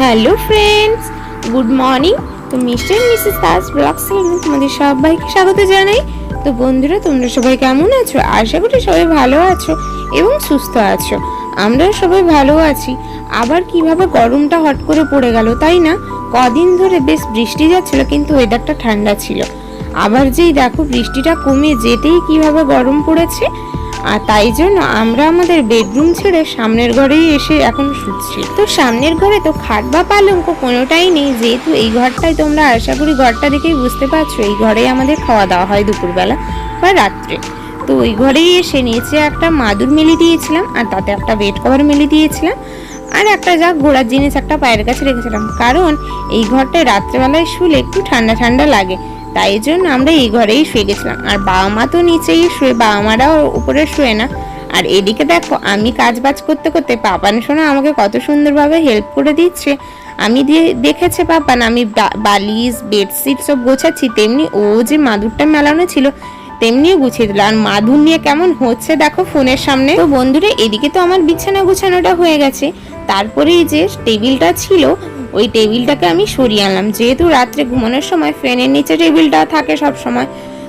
Hello friends good morning. তো mister missus Das blog চ্যানেলে তোমাদের সবাইকে স্বাগত জানাই। তো বন্ধুরা তোমরা সবাই কেমন আছো? আশা করি সবাই ভালো আছো এবং সুস্থ আছো। আমরা সবাই ভালো আছি। আবার কীভাবে গরমটা হট করে পড়ে গেল তাই না? কদিন ধরে বেশ বৃষ্টি যাচ্ছিল কিন্তু ওয়েদারটা ঠান্ডা ছিল। আবার যেই দেখো বৃষ্টিটা কমে যেতেই কীভাবে গরম পড়েছে, আর তাই জন্য আমরা আমাদের বেডরুম ছেড়ে সামনের ঘরেই এসে এখন শুচ্ছি। তো সামনের ঘরে তো খাট বা পালঙ্ক কোনোটাই নেই, যেহেতু এই ঘরটাই তোমরা আশা করি ঘরটা দেখেই বুঝতে পারছ, এই ঘরেই আমাদের খাওয়া দাওয়া হয় দুপুরবেলা বা রাত্রে। তো ওই ঘরেই এসে নিচে একটা মাদুর মেলি দিয়েছিলাম, আর তাতে একটা বেড কভার মেলি দিয়েছিলাম, আর একটা যা ঘোরার জিনিস একটা পায়ের কাছে রেখেছিলাম। কারণ এই ঘরটায় রাত্রেবেলায় শুলে একটু ঠান্ডা ঠান্ডা লাগে। তাই জন্য আমরা এই ঘরেই শুয়ে গেছিলাম। আর বাবা মা তো নিচেই শুয়ে, বাবা মারাও উপরে শুয়ে না। আর এদিকে দেখো, আমি কাজ বাজ করতে করতে পাপান শোনা আমাকে কত সুন্দরভাবে হেল্প করে দিচ্ছে। আমি দিয়ে দেখেছে পাপান, আমি বালিশ বেডশিট সব গোছাচ্ছি, তেমনি ও যে মাদুরটা মেলানো ছিল তেমনিও গুছিয়ে দিল। আর মাদুর নিয়ে কেমন হচ্ছে দেখো ফোনের সামনে। তো বন্ধুরা, এদিকে তো আমার বিছানা গুছানোটা হয়ে গেছে। তারপরে এই যে টেবিলটা ছিল ওই টেবিলটাকে আমি সরিয়ে আনলাম। যেহেতু রাত্রে ঘুমানোর সময় ফ্যানের নিচে টেবিলটা থাকে সব সময়,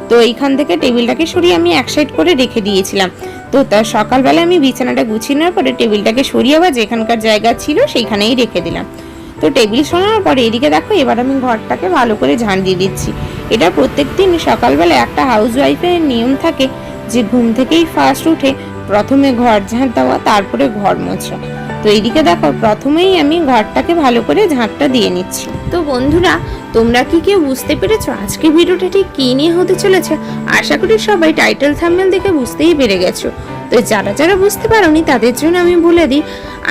তো এইখান থেকে টেবিলটাকে সরিয়ে আমি এক সাইড করে রেখে দিয়েছিলাম। তো তার সকালবেলা আমি বিছানাটা গুছিয়ে নেওয়ার পরে টেবিলটাকে সরিয়ে আবার যেখানকার জায়গা ছিল সেইখানেই রেখে দিলাম। তো টেবিল শোনার পরে এদিকে দেখো, এবার আমি ঘরটাকে ভালো করে ঝাঁট দিয়ে দিচ্ছি। এটা প্রত্যেক দিন সকালবেলা একটা হাউস ওয়াইফের নিয়ম থাকে যে, ঘুম থেকেই ফার্স্ট উঠে প্রথমে ঘর ঝাঁট দেওয়া, তারপরে ঘর মোছা। তো এইদিকে দেখো, প্রথমেই আমি ঘরটাকে ভালো করে ঝাঁটটা দিয়ে নিচ্ছি। তো বন্ধুরা, তোমরা কি কেউ বুঝতে পেরেছ আজকে ভিডিওটা ঠিক কী নিয়ে হতে চলেছে? আশা করি সবাই টাইটেল থাম্বনেল দেখে বুঝতেই পেরে গেছো। তো যারা যারা বুঝতে পারোনি, তাদের জন্য আমি বলে দিই,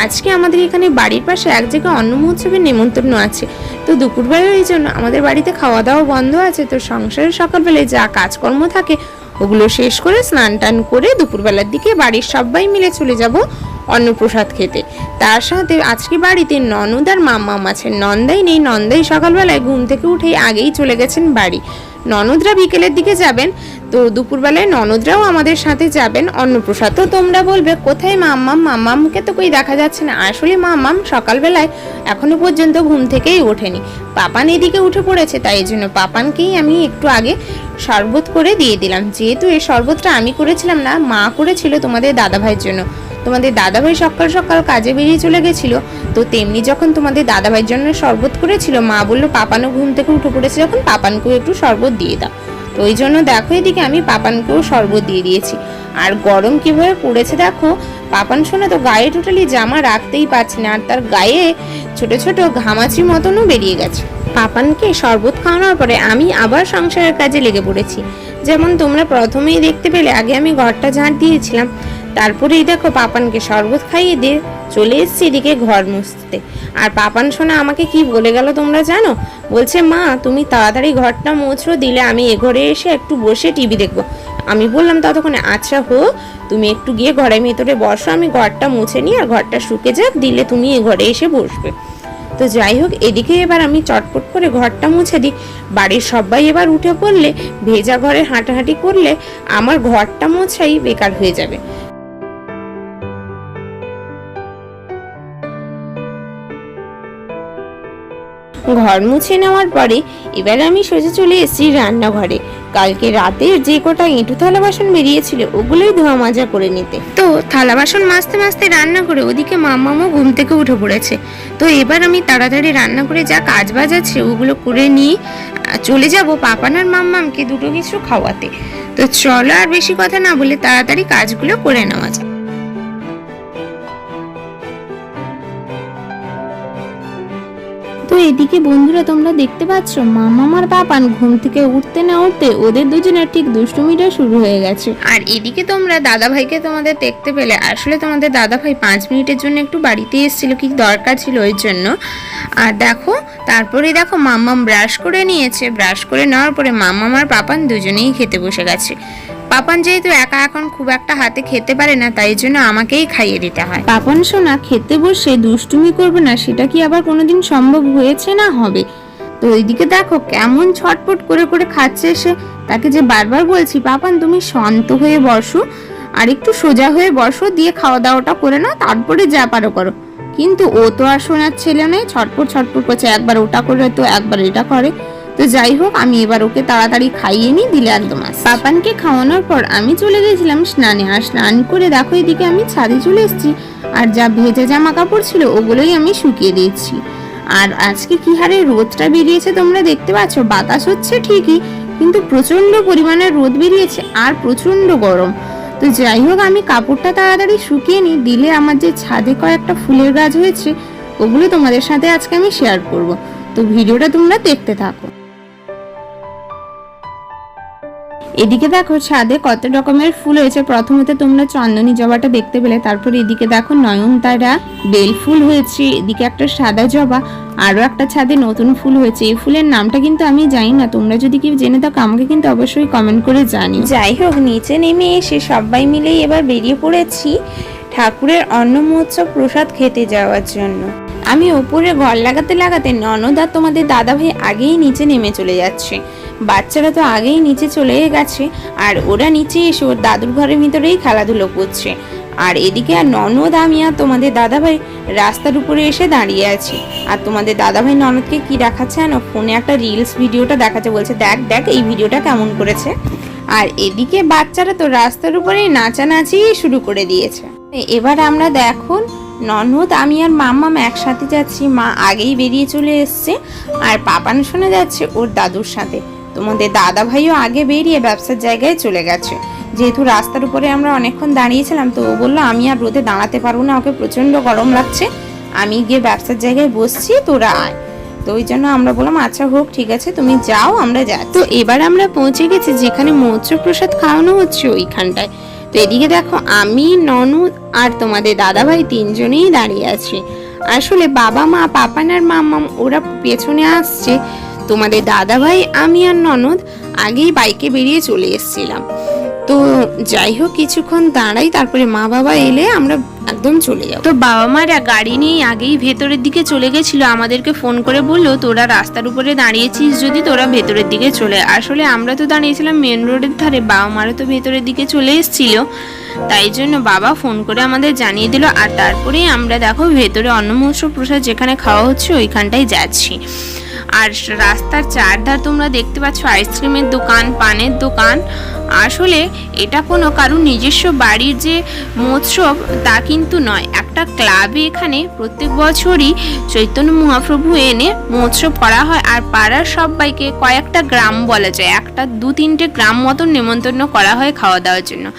আজকে আমাদের এখানে বাড়ির পাশে এক জায়গায় অন্ন মহোৎসবের নেমন্তন্ন আছে। তো দুপুরবেলার এই জন্য আমাদের বাড়িতে খাওয়া দাওয়া বন্ধ আছে। তো সংসারের সকালবেলায় যা কাজকর্ম থাকে, ওগুলো শেষ করে স্নান টান করে দুপুরবেলার দিকে বাড়ির সবাই মিলে চলে যাব অন্নপ্রসাদ খেতে। তার সাথে আজকে বাড়িতে ননদ আর মাম্মাম আছেন। নন্দাই নেই। নন্দাই সকালবেলায় ঘুম থেকে উঠেই আগেই চলে গেছেন বাড়ি। ননদরা বিকেলের দিকে যাবেন। তো দুপুরবেলায় ননদরাও আমাদের সাথে যাবেন। অন্নপ্রসাদ তো তোমরা বলবে, কোথায় মাম্মাম? মাম্মামকে তো কই দেখা যাচ্ছে না। আসলে মাম্মাম সকালবেলায় এখনও পর্যন্ত ঘুম থেকেই ওঠেনি। পাপান এদিকে উঠে পড়েছে, তাই জন্য পাপানকেই আমি একটু আগে শরবত করে দিয়ে দিলাম। যেহেতু এই শরবতটা আমি করেছিলাম না, মা করেছিল তোমাদের দাদাভাইয়ের জন্য। তোমাদের দাদাভাই সকাল সকাল কাজে বেরিয়ে চলে গেছিল, তো তেমনি যখন তোমাদের দাদাভাইয়ের জন্য শরবত করেছিল, মা বলল পাপানও ঘুম থেকে উঠে পড়েছে, যখন পাপানকেও একটু শরবত দিয়ে দাও। তো ওই জন্য দেখো এদিকে আমি পাপানকেও শরবত দিয়ে দিয়েছি। আর গরম কীভাবে পড়েছে দেখো, পাপান শোনা তো, গায়ে টোটালি জামা রাখতেই পারছে না, আর তার গায়ে ছোট ছোট ঘামাচি মতনও বেরিয়ে গেছে। পাপানকে শরবত খাওয়ানোর পরে আমি আবার সংসারের কাজে লেগে পড়েছি। যেমন তোমরা প্রথমেই দেখতে পেলে, আগে আমি ঘরটা ঝাঁট দিয়েছিলাম তারপরেই দেখো পাপানকে শরবত খাইয়ে দিয়ে চলে এসেছি এদিকে ঘর মুছতে। আর পাপান শোনা আমাকে কি বলে গেল তোমরা জানো? বলছে, মা, তুমি তাড়াতাড়ি ঘরটা মুছরো দিলে আমি এ ঘরে এসে একটু বসে টিভি দেখব। আমি বললাম, ততক্ষণে আচ্ছা হো তুমি একটু গিয়ে ঘরের ভেতরে বসো, আমি ঘরটা মুছে নিই আর ঘরটা শুকে যাক, দিলে তুমি এ ঘরে এসে বসবে। তো যাই হোক, এদিকে এবার আমি চটপট করে ঘরটা মুছে দিই। বাড়ির সবাই এবার উঠে পড়লে, ভেজা ঘরে হাঁটাহাঁটি করলে আমার ঘরটা মোছাই বেকার হয়ে যাবে। ঘর মুছে নেওয়ার পরে এবার আমি সোজা চলে এসেছি রান্নাঘরে। কালকে রাতে যে কটা এঁটু থালা বাসন বেরিয়েছিল, ওগুলোই ধোয়া মাজা করে নিতে। তো থালা বাসন মাজতে মাজতে রান্না করে ওদিকে মামামও ঘুম থেকে উঠে পড়েছে। তো এবার আমি তাড়াতাড়ি রান্না করে যা কাজ বাজ আছে ওগুলো করে নিয়ে চলে যাব পাপান আর মাম্মামকে দুটো কিছু খাওয়াতে। তো চলো আর বেশি কথা না বলে তাড়াতাড়ি কাজগুলো করে নেওয়া যায় এদিকে বন্ধুরা তোমরা দেখতে পাচ্ছ, মামামার পাপান ঘুম থেকে উঠতে না উঠতে ওদের দুজনের ঠিক দুষ্টুমিটা শুরু হয়ে গেছে। আর এদিকে তোমরা দাদা ভাইকে তোমাদের দেখতে পেলে। আসলে তোমাদের দাদা ভাই পাঁচ মিনিটের জন্য একটু বাড়িতে এসেছিল, কি দরকার ছিল ওই জন্য। আর দেখো তারপরে দেখো মাম্মাম ব্রাশ করে নিয়েছে। ব্রাশ করে নেওয়ার পরে মাম্মাম আর পাপান দুজনেই খেতে বসে গেছে। পাপান যেহেতু একা এখন খুব একটা হাতে খেতে পারে না, তাই জন্য আমাকেই খাইয়ে দিতে হয়। পাপন সোনা, খেতে বসে দুষ্টুমি করবে না, সেটা কি আবার কোনোদিন সম্ভব হয়েছে না হবে? তো ওইদিকে দেখো, কেমন ছটপট করে করে খাচ্ছে সে। তাকে যে বারবার বলছি, পাপান, তুমি শান্ত হয়ে বসো, আর একটু সোজা হয়ে বসো, দিয়ে খাওয়া দাওয়াটা করে নাও, তারপরে যা পারো করো। কিন্তু ও তো আর শোনার ছেলে নেই ছটপট ছটপট করছে, একবার ওটা করে, তো একবার এটা করে। তো যাই হোক, আমি এবার ওকে তাড়াতাড়ি খাইয়ে নিই, দিলে একদম আস পাপানকে খাওয়ানোর পর আমি চলে গেছিলাম স্নানে। আর স্নান করে দেখো, এদিকে আমি ছাদে চলে এসেছি। আর যা ভেজে জামা কাপড় ছিল, ওগুলোই আমি শুকিয়ে দিয়েছি। আর আজকে কি হারে রোদটা বেরিয়েছে তোমরা দেখতে পাচ্ছ? বাতাস হচ্ছে ঠিকই, কিন্তু প্রচণ্ড পরিমাণে রোদ বেরিয়েছে আর প্রচণ্ড গরম। তো যাই হোক, আমি কাপড়টা তাড়াতাড়ি শুকিয়ে নিই, দিলে আমার যে ছাদে কয়েকটা ফুলের গাছ হয়েছে, ওগুলো তোমাদের সাথে আজকে আমি শেয়ার করব। তো ভিডিওটা তোমরা দেখতে থাকো। এদিকে দেখো ছাদে কত রকমের ফুল হয়েছে। প্রথমত তোমরা চন্দনী জবাটা দেখতে পেলে, তারপর এদিকে দেখো নয়নতারা বেল ফুল হয়েছে, এদিকে একটা সাদা জবা আরও একটা ছাদে নতুন ফুল হয়েছে। এই ফুলের নামটা কিন্তু আমি জানি না, তোমরা যদি কি জেনে থাকো, আমাকে কিন্তু অবশ্যই কমেন্ট করে জানি যাই হোক, নিচে নেমে এসে সবাই মিলেই এবার বেরিয়ে পড়েছি ঠাকুরের অন্ন মহোৎসব প্রসাদ খেতে যাওয়ার জন্য। আমি ওপরে ঘর লাগাতে লাগাতে ননদ আর তোমাদের দাদা ভাই আগেই নিচে নেমে চলে যাচ্ছে। বাচ্চারা তো আগেই নিচে চলে গেছে, আর ওরা নিচে এসে ওর দাদুর ঘরের ভিতরেই খেলাধুলো করছে। আর এদিকে আর ননদ, আমি আর তোমাদের দাদাভাই রাস্তার উপরে এসে দাঁড়িয়ে আছি। আর তোমাদের দাদাভাই ননদকে কি দেখাচ্ছে জানো? ফোনে একটা রিলস ভিডিওটা দেখাচ্ছে, বলছে, দেখ দেখ, এই ভিডিওটা কেমন করেছে। আর এদিকে বাচ্চারা তো রাস্তার উপরে নাচানাচি শুরু করে দিয়েছে। এবার আমরা দেখুন, ননদ, আমি আর মাম্মাম একসাথে যাচ্ছি, মা আগেই বেরিয়ে চলে এসছে, আর পাপান শোনা যাচ্ছে ওর দাদুর সাথে। তোমাদের দাদা ভাইও আগে বেরিয়ে ব্যবসার জায়গায় চলে গেছে। যেহেতু রাস্তার উপরে আমরা অনেকক্ষণ দাঁড়িয়েছিলাম, তো ও বলল, আমি আর রোদে দাঁড়াতে পারব না, ওকে প্রচণ্ড গরম লাগছে। আমি গিয়ে ব্যবসার জায়গায় বসছি, তোরা আয়। তো ওই জন্য আমরা বললাম আচ্ছা হোক, ঠিক আছে, তুমি যাও, আমরা যাই তো এবার আমরা পৌঁছে গেছি যেখানে মৎস্য প্রসাদ খাওয়ানো হচ্ছে ওইখানটায়। তো এদিকে দেখো, আমি ননদ আর তোমাদের দাদাভাই তিনজনেই দাঁড়িয়ে আছি। আসলে বাবা মা পাপান আর মাম্মাম ওরা পেছনে আসছে। তোমাদের দাদাভাই, আমি আর ননদ আগেই বাইকে বেরিয়ে চলে এসেছিলাম। তো যাই হোক, কিছুক্ষণ দাঁড়াই, তারপরে মা বাবা এলে আমরা একদম চলে যাব। তো বাবা মারা গাড়ি নিয়ে আগেই ভেতরের দিকে চলে গেছিল, আমাদেরকে ফোন করে বলল, তোরা রাস্তার উপরে দাঁড়িয়েছিস যদি তোরা ভেতরের দিকে চলে। আসলে আমরা তো দাঁড়িয়েছিলাম মেন রোডের ধারে, বাবা মারা তো ভেতরের দিকে চলে এসেছিল। তাই জন্য বাবা ফোন করে আমাদের জানিয়ে দিল, আর তারপরেই আমরা দেখো ভেতরে অন্নমহস্য প্রসাদ যেখানে খাওয়া হচ্ছে, ওইখানটায় যাচ্ছি। আর রাস্তার চারধার তোমরা দেখতে পাচ্ছ আইসক্রিমের দোকান পানের দোকান আসলে এটা কোনো কারুর নিজস্ব বাড়ির যে মহোৎসব তা কিন্তু নয়। একটা ক্লাবে এখানে প্রত্যেক বছরই চৈতন্য মহাপ্রভু এনে মহোৎসব করা হয় আর পাড়ার সবাইকে কয়েকটা গ্রাম বলা যায়। একটা দু তিনটে গ্রাম মতন নেমন্তন্ন করা হয় খাওয়া দাওয়ার জন্য।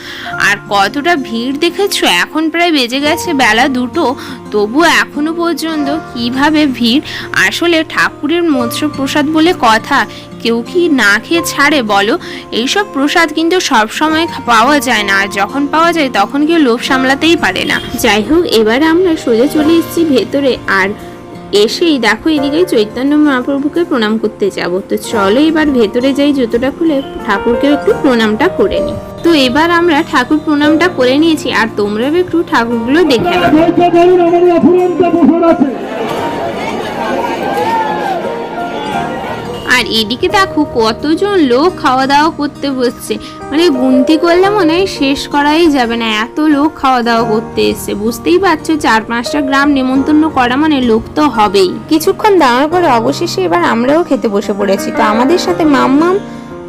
আর কতটা ভিড় দেখেছ? এখন প্রায় বেজে গেছে বেলা দুটো। তবুও এখনও পর্যন্ত কীভাবে ভিড়? আসলে ঠাকুরের মৎস্য প্রসাদ বলে কথা। কেউ কি না খেয়ে ছাড়ে বলো? এইসব প্রসাদ কিন্তু সব সময় পাওয়া যায় না। আর যখন পাওয়া যায়, তখন কেউ লোভ সামলাতেই পারে না। যাই হোক, এবার আমরা সোজা চলে এসেছি ভেতরে। আর এসেই দেখো, এদিকে চৈতন্য মহাপ্রভুকে প্রণাম করতে যাব। তো চলো এবার ভেতরে যাই, জুতোটা খুলে ঠাকুরকে একটু প্রণামটা করে নিই। তো এবার আমরা ঠাকুর প্রণামটা করে নিয়েছি। আর তোমরাও একটু ঠাকুরগুলো দেখে নাও। আর এদিকে দেখো কতজন লোক খাওয়া দাওয়া করতে বসছে। মানে গুনতি করলে মনে হয় শেষ করাই যাবে না, এত লোক খাওয়া দাওয়া করতে এসছে। বুঝতেই পারছ, চার পাঁচটা গ্রাম নেমন্তন্ন করা মানে লোক তো হবেই। কিছুক্ষণ দাঁড়ার পরে অবশেষে এবার আমরাও খেতে বসে পড়েছি। তো আমাদের সাথে মাম্মাম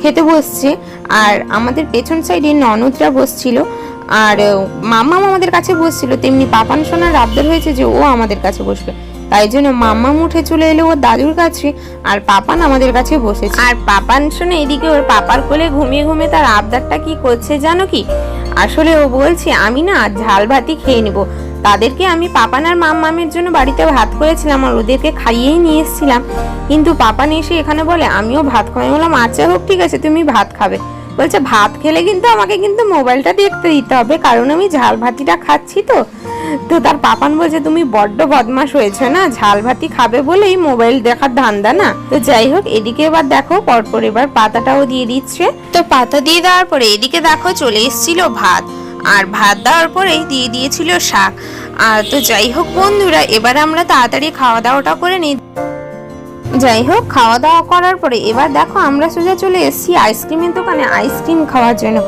খেতে বসছে, আর আমাদের পেছন সাইডে ননদরা বসছিল, আর মাম্মাম আমাদের কাছে বসছিল। তেমনি পাপান সোনার আবদার হয়েছে যে ও আমাদের কাছে বসবে। তাই জন্য মাম্মা উঠে চলে এলো ওর দাদুর কাছে আর পাপান আমাদের কাছে বসেছে। আর পাপান শুনে এদিকে ওর পাপার কোলে ঘুমিয়ে ঘুমিয়ে তার আবদারটা কি করছে জানো কি? আসলে ও বলছে আমি না ঝাল ভাতই খেয়ে নেব। তাদেরকে আমি পাপান আর মাম্মামের জন্য বাড়িতে ভাত করেছিলাম আর ওদেরকে খাইয়েই নিয়ে এসেছিলাম। কিন্তু পাপান এসে এখানে বলে আমিও ভাত খাই বললাম আচ্ছা হোক ঠিক আছে তুমি ভাত খাবে। বলছে, ভাত খেলে কিন্তু আমাকে কিন্তু মোবাইলটা দেখতে দিতে হবে, কারণ আমি ঝাল ভাতিটা খাচ্ছি তো। তো তার পাপান বলছে, তুমি বড্ড বদমাশ হয়েছে না, ঝাল ভাতি খাবে বলেই মোবাইল দেখার ধান্দা না? তো যাই হোক, এদিকে এবার দেখো, পরপর এবার পাতাটাও দিয়ে দিচ্ছে। তো পাতা দিয়ে দেওয়ার পরে এদিকে দেখো, চলে এসেছিল ভাত। আর ভাত দেওয়ার পরেই দিয়ে দিয়েছিল শাক। আর তো যাই হোক বন্ধুরা, এবার আমরা তাড়াতাড়ি খাওয়া দাওয়াটা করে নিই। যাই হোক খাওয়া দাওয়া করার পরে এবার দেখো আমরা সোজা চলে এসেছি আইসক্রিমের দোকানে আইসক্রিম খাওয়ার জন্য।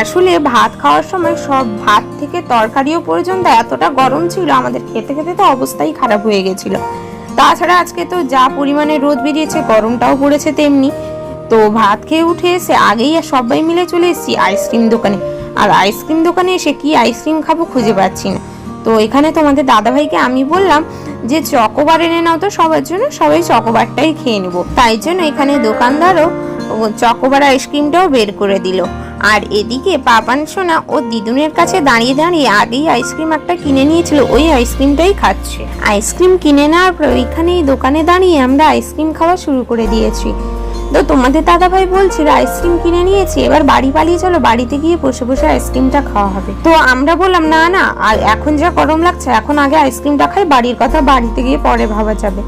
আসলে ভাত খাওয়ার সময় সব ভাত থেকে তরকারিও পর্যন্ত এতটা গরম ছিল, আমাদের খেতে খেতে তো অবস্থাই খারাপ হয়ে গেছিল। তাছাড়া আজকে তো যা পরিমাণে রোদ বেরিয়েছে, গরমটাও পড়েছে তেমনি। তো ভাত খেয়ে উঠে এসে আগেই আর সবাই মিলে চলে এসেছি আইসক্রিম দোকানে। আর আইসক্রিম দোকানে এসে কি আইসক্রিম খাব খুঁজে পাচ্ছি না। তো এখানে তোমাদের দাদাভাইকে আমি বললাম যে চকোবার এনে নাও তো সবার জন্য, সবাই চকোবারটাই খেয়ে নেব। তাই জন্য এখানে দোকানদারও চকোবার আইসক্রিমটাও বের করে দিল। আর এদিকে পাপান সোনা ও দিদুনের কাছে দাঁড়িয়ে দাঁড়িয়ে আগেই আইসক্রিম একটা কিনে নিয়েছিল, ওই আইসক্রিমটাই খাচ্ছে। আইসক্রিম কিনে নেওয়ার পর ওইখানে দোকানে দাঁড়িয়ে আমরা আইসক্রিম খাওয়া শুরু করে দিয়েছি। তো তোমাদের দাদা ভাই বলছিল, আইসক্রিম কিনে নিয়েছি, এবার বাড়ি পালিয়ে চলো, বাড়িতে গিয়ে বসে বসে আইসক্রিমটা খাওয়া হবে। তো আমরা বললাম, না না, আর এখন যা গরম লাগছে, এখন আগে আইসক্রিমটা খাই, বাড়ির কথা বাড়িতে গিয়ে পরে ভাবা যাবে।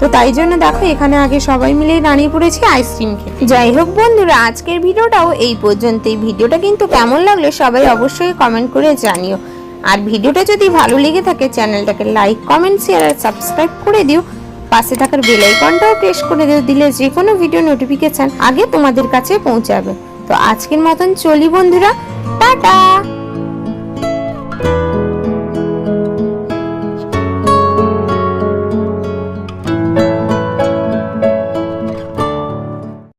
তো তাই জন্য দেখো, এখানে আগে সবাই মিলে দাঁড়িয়ে পড়েছি আইসক্রিম খেতে। যাই হোক বন্ধুরা, আজকের ভিডিওটাও এই পর্যন্তই। ভিডিওটা কিন্তু কেমন লাগল সবাই অবশ্যই কমেন্ট করে জানিও। আর ভিডিওটা যদি ভালো লেগে থাকে, চ্যানেলটাকে লাইক কমেন্ট শেয়ার আর সাবস্ক্রাইব করে দিও। পাশে থাকার বেল আইকনটাও প্রেস করে দিলে যে কোনো ভিডিও নোটিফিকেশান আগে তোমাদের কাছে পৌঁছাবে। তো আজকের মতন চলি বন্ধুরা, টাটা!